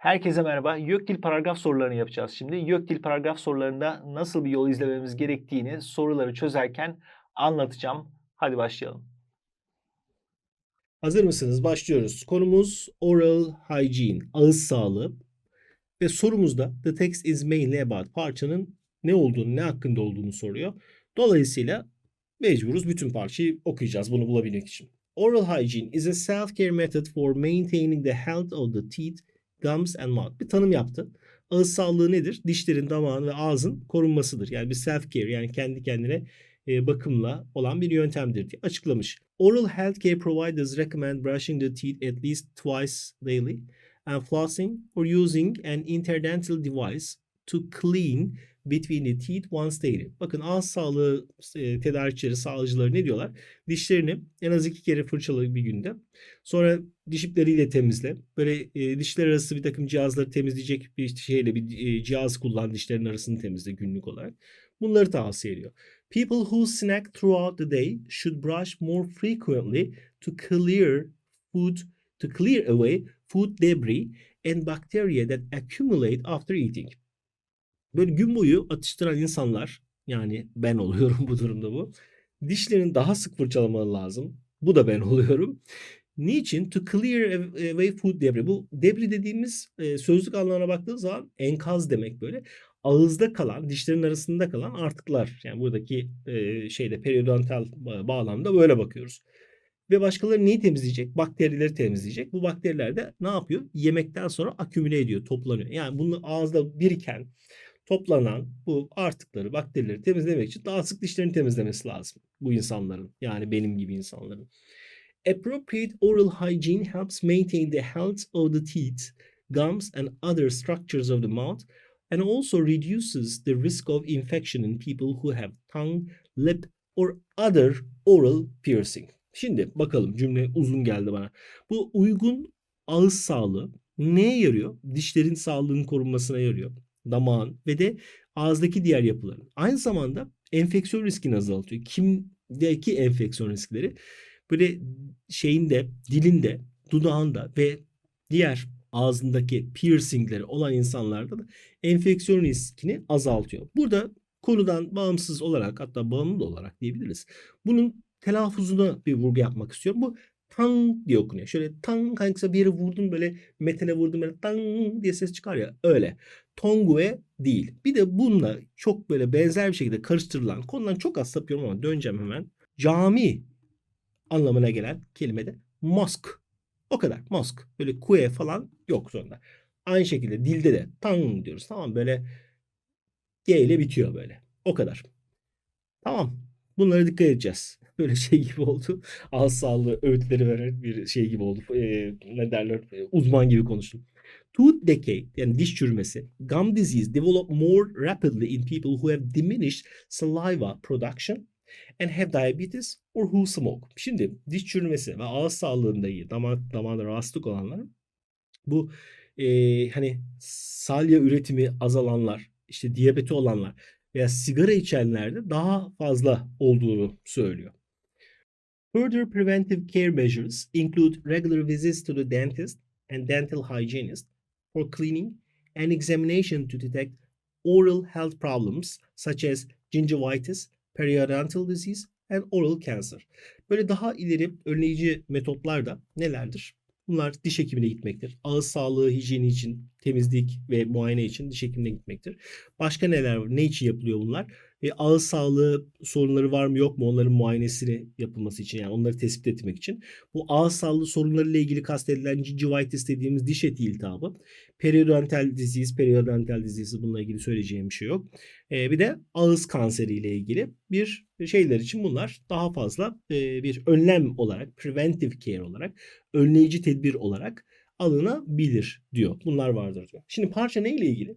Herkese merhaba. YÖKDİL paragraf sorularını yapacağız şimdi. YÖKDİL paragraf sorularında nasıl bir yol izlememiz gerektiğini soruları çözerken anlatacağım. Hadi başlayalım. Hazır mısınız? Başlıyoruz. Konumuz oral hygiene, ağız sağlığı. Ve sorumuzda the text is mainly about parçanın ne olduğunu, ne hakkında olduğunu soruyor. Dolayısıyla mecburuz bütün parçayı okuyacağız bunu bulabilmek için. Oral hygiene is a self-care method for maintaining the health of the teeth, gums and mouth. Bir tanım yaptı. Ağız sağlığı nedir? Dişlerin, damağın ve ağzın korunmasıdır. Yani bir self-care yani kendi kendine e, bakımla olan bir yöntemdir diye açıklamış. Oral healthcare providers recommend brushing the teeth at least twice daily and flossing or using an interdental device to clean between the teeth once daily. Bakın ağız sağlığı e, tedarikçileri, sağlıcıları ne diyorlar? Dişlerini en az iki kere fırçala bir günde. Sonra diş ipleriyle temizle. Böyle e, dişler arası bir takım cihazları temizleyecek bir şeyle bir e, cihaz kullan dişlerin arasını temizle günlük olarak. Bunları tavsiye ediyor. People who snack throughout the day should brush more frequently to clear food to clear away food debris and bacteria that accumulate after eating. Böyle gün boyu atıştıran insanlar yani ben oluyorum bu durumda bu. Dişlerini daha sık fırçalamaları lazım. Bu da ben oluyorum. Niçin? To clear away food debris. Bu debris dediğimiz e, sözlük anlamına baktığı zaman enkaz demek böyle. Ağızda kalan, dişlerin arasında kalan artıklar. Yani buradaki e, şeyde periodontal bağlamda böyle bakıyoruz. Ve başkaları neyi temizleyecek? Bakterileri temizleyecek. Bu bakteriler de ne yapıyor? Yemekten sonra akümüle ediyor, toplanıyor. Yani bunu ağızda biriken, toplanan bu artıkları, bakterileri temizlemek için daha sık dişlerini temizlemesi lazım bu insanların. Yani benim gibi insanların. Appropriate oral hygiene helps maintain the health of the teeth, gums and other structures of the mouth and also reduces the risk of infection in people who have tongue, lip or other oral piercing. Şimdi bakalım cümle uzun geldi bana. Bu uygun ağız sağlığı neye yarıyor? Dişlerin sağlığının korunmasına yarıyor. Damağın ve de ağızdaki diğer yapıların. Aynı zamanda enfeksiyon riskini azaltıyor. Kimdeki enfeksiyon riskleri? Böyle şeyinde, dilinde, dudağında ve diğer ağzındaki piercingleri olan insanlarda da enfeksiyon riskini azaltıyor. Burada konudan bağımsız olarak hatta bağımlı olarak diyebiliriz. Bunun telaffuzuna bir vurgu yapmak istiyorum. Bu tang diye okunuyor. Şöyle tang hangisi bir yere vurdum böyle metale vurdum böyle tang diye ses çıkar ya öyle. Tongue değil. Bir de bununla çok böyle benzer bir şekilde karıştırılan konudan çok az sapıyorum ama döneceğim hemen. Cami anlamına gelen kelime de mosque. O kadar. Mosque. Böyle kue falan yok sonunda. Aynı şekilde dilde de tang diyoruz. Tamam böyle G ile bitiyor böyle. O kadar. Tamam. Bunlara dikkat edeceğiz. Böyle şey gibi oldu. Sağlığı öğütleri veren bir şey gibi oldu. Ee, ne derler? Uzman gibi konuştum. Tooth decay yani diş çürümesi, gum disease develop more rapidly in people who have diminished saliva production and have diabetes or who smoke. Şimdi diş çürümesi ve ağız sağlığında iyi, damak damağında rahatsızlık olanların bu e, hani salya üretimi azalanlar, işte diyabeti olanlar veya sigara içenlerde daha fazla olduğunu söylüyor. Further preventive care measures include regular visits to the dentist and dental hygienist for cleaning and examination to detect oral health problems such as gingivitis, periodontal disease and oral cancer. Böyle daha ileri önleyici metotlar da nelerdir? Bunlar diş hekimine gitmektir. Ağız sağlığı, hijyeni için, temizlik ve muayene için diş hekimine gitmektir. Başka neler? Ne için yapılıyor bunlar? E, ağız sağlığı sorunları var mı yok mu onların muayenesini yapılması için yani onları tespit etmek için. Bu ağız sağlığı sorunlarıyla ilgili kastedilen gingivitis dediğimiz diş eti iltihabı. Periodontal disease, periodontal disease bununla ilgili söyleyeceğim bir şey yok. E, bir de ağız kanseri ile ilgili bir şeyler için bunlar daha fazla e, bir önlem olarak, preventive care olarak, önleyici tedbir olarak alınabilir diyor. Bunlar vardır diyor. Şimdi parça neyle ilgili?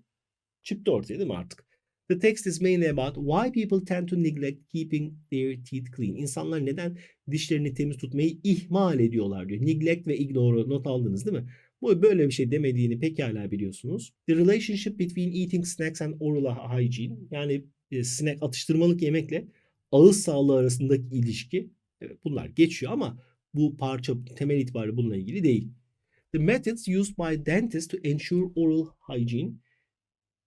Çıktı ortaya değil mi artık? The text is mainly about why people tend to neglect keeping their teeth clean. İnsanlar neden dişlerini temiz tutmayı ihmal ediyorlar diyor. Neglect ve ignore'u not aldınız değil mi? Bu böyle bir şey demediğini pekala biliyorsunuz. The relationship between eating snacks and oral hygiene yani e, snack atıştırmalık yemekle ağız sağlığı arasındaki ilişki evet, bunlar geçiyor ama bu parça temel itibariyle bununla ilgili değil. The methods used by dentists to ensure oral hygiene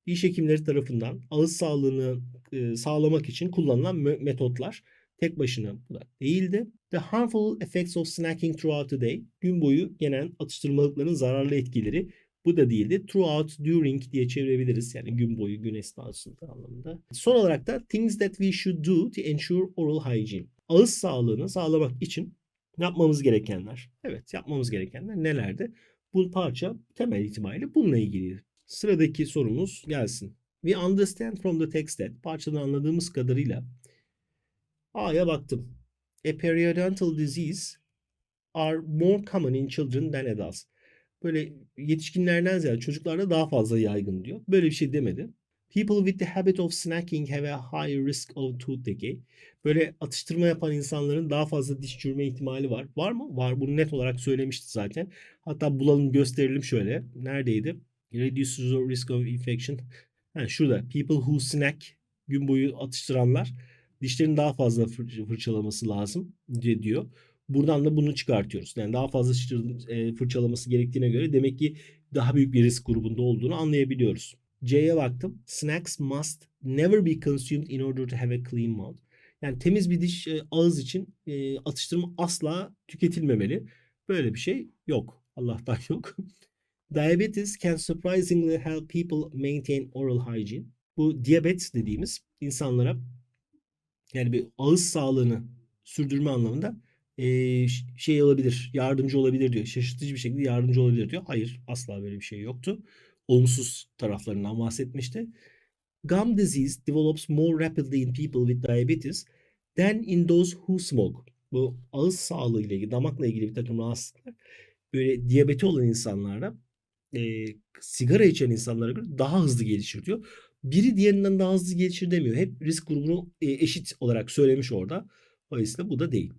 diş hekimleri tarafından ağız sağlığını e, sağlamak için kullanılan me- metotlar tek başına değildi. The harmful effects of snacking throughout the day. Gün boyu genel atıştırmalıkların zararlı etkileri bu da değildi. Throughout, during diye çevirebiliriz. Yani gün boyu, gün esnasında anlamında. Son olarak da things that we should do to ensure oral hygiene. Ağız sağlığını sağlamak için yapmamız gerekenler. Evet yapmamız gerekenler nelerdi? Bu parça temel itibariyle bununla ilgili. Sıradaki sorumuz gelsin. We understand from the text that parçadan anladığımız kadarıyla A'ya baktım. A periodontal disease are more common in children than adults. Böyle yetişkinlerden ziyade çocuklarda daha fazla yaygın diyor. Böyle bir şey demedi. People with the habit of snacking have a high risk of tooth decay. Böyle atıştırma yapan insanların daha fazla diş çürüme ihtimali var. Var mı? Var. Bunu net olarak söylemişti zaten. Hatta bulalım gösterelim şöyle. Neredeydi? Reduces the risk of infection. Ha, şurada. People who snack gün boyu atıştıranlar dişlerin daha fazla fır- fırçalaması lazım diyor. Buradan da bunu çıkartıyoruz. Yani daha fazla e, fırçalaması gerektiğine göre demek ki daha büyük bir risk grubunda olduğunu anlayabiliyoruz. C'ye baktım. Snacks must never be consumed in order to have a clean mouth. Yani temiz bir diş e, ağız için e, atıştırma asla tüketilmemeli. Böyle bir şey yok. Allah'tan yok. Diabetes can surprisingly help people maintain oral hygiene. Bu diyabet dediğimiz insanlara yani bir ağız sağlığını sürdürme anlamında ş- şey olabilir, yardımcı olabilir diyor. Şaşırtıcı bir şekilde yardımcı olabilir diyor. Hayır, asla böyle bir şey yoktu. Olumsuz taraflarından bahsetmişti. Gum disease develops more rapidly in people with diabetes than in those who smoke. Bu ağız sağlığı ile ilgili, damakla ilgili bir takım rahatsızlıklar böyle diyabeti olan insanlarda eee, sigara içen insanlara göre daha hızlı gelişir diyor. Biri diğerinden daha hızlı gelişir demiyor. Hep risk grubunu e, eşit olarak söylemiş orada. Dolayısıyla bu da değil.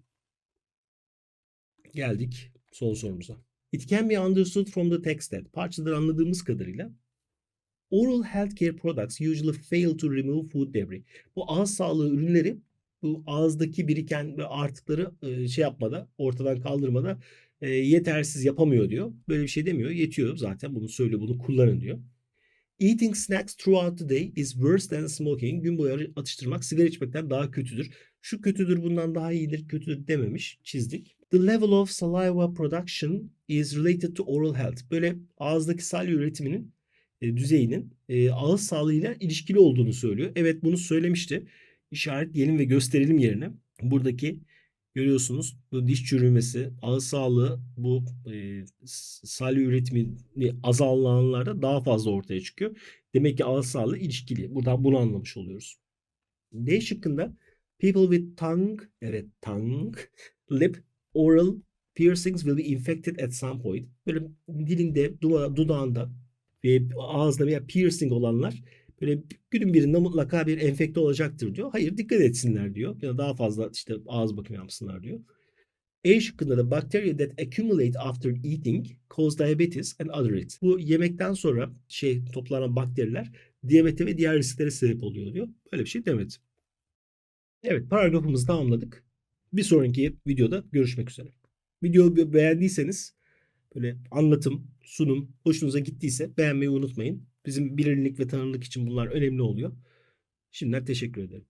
Geldik son sorumuza. It can be understood from the text that parçadan anladığımız kadarıyla oral healthcare products usually fail to remove food debris. Bu ağız sağlığı ürünleri bu ağızdaki biriken ve artıkları e, şey yapmada, ortadan kaldırmada e, yetersiz yapamıyor diyor. Böyle bir şey demiyor. Yetiyor zaten bunu söylüyor, bunu kullanın diyor. Eating snacks throughout the day is worse than smoking. Gün boyu atıştırmak sigara içmekten daha kötüdür. Şu kötüdür bundan daha iyidir kötüdür dememiş. Çizdik. The level of saliva production is related to oral health. Böyle ağızdaki salya üretiminin e, düzeyinin e, ağız sağlığıyla ilişkili olduğunu söylüyor. Evet bunu söylemişti. İşaretleyelim ve gösterelim yerine. Buradaki görüyorsunuz bu diş çürümesi, ağız sağlığı bu e, salya üretimini azalanlarda daha fazla ortaya çıkıyor. Demek ki ağız sağlığı ilişkili. Buradan bunu anlamış oluyoruz. D şıkkında people with tongue, evet tongue, lip, oral piercings will be infected at some point. Böyle dilinde, duda- dudağında ağızda veya piercing olanlar böyle günün birinde mutlaka bir enfekte olacaktır diyor. Hayır dikkat etsinler diyor. Ya da daha fazla işte ağız bakımı yapsınlar diyor. E şıkkında da bacteria that accumulate after eating cause diabetes and other risks. Bu yemekten sonra şey toplanan bakteriler diyabete ve diğer risklere sebep oluyor diyor. Böyle bir şey demedi. Evet paragrafımızı tamamladık. Bir sonraki videoda görüşmek üzere. Videoyu be- beğendiyseniz böyle anlatım, sunum hoşunuza gittiyse beğenmeyi unutmayın. Bizim bilinirlik ve tanınırlık için bunlar önemli oluyor. Şimdiden teşekkür ederim.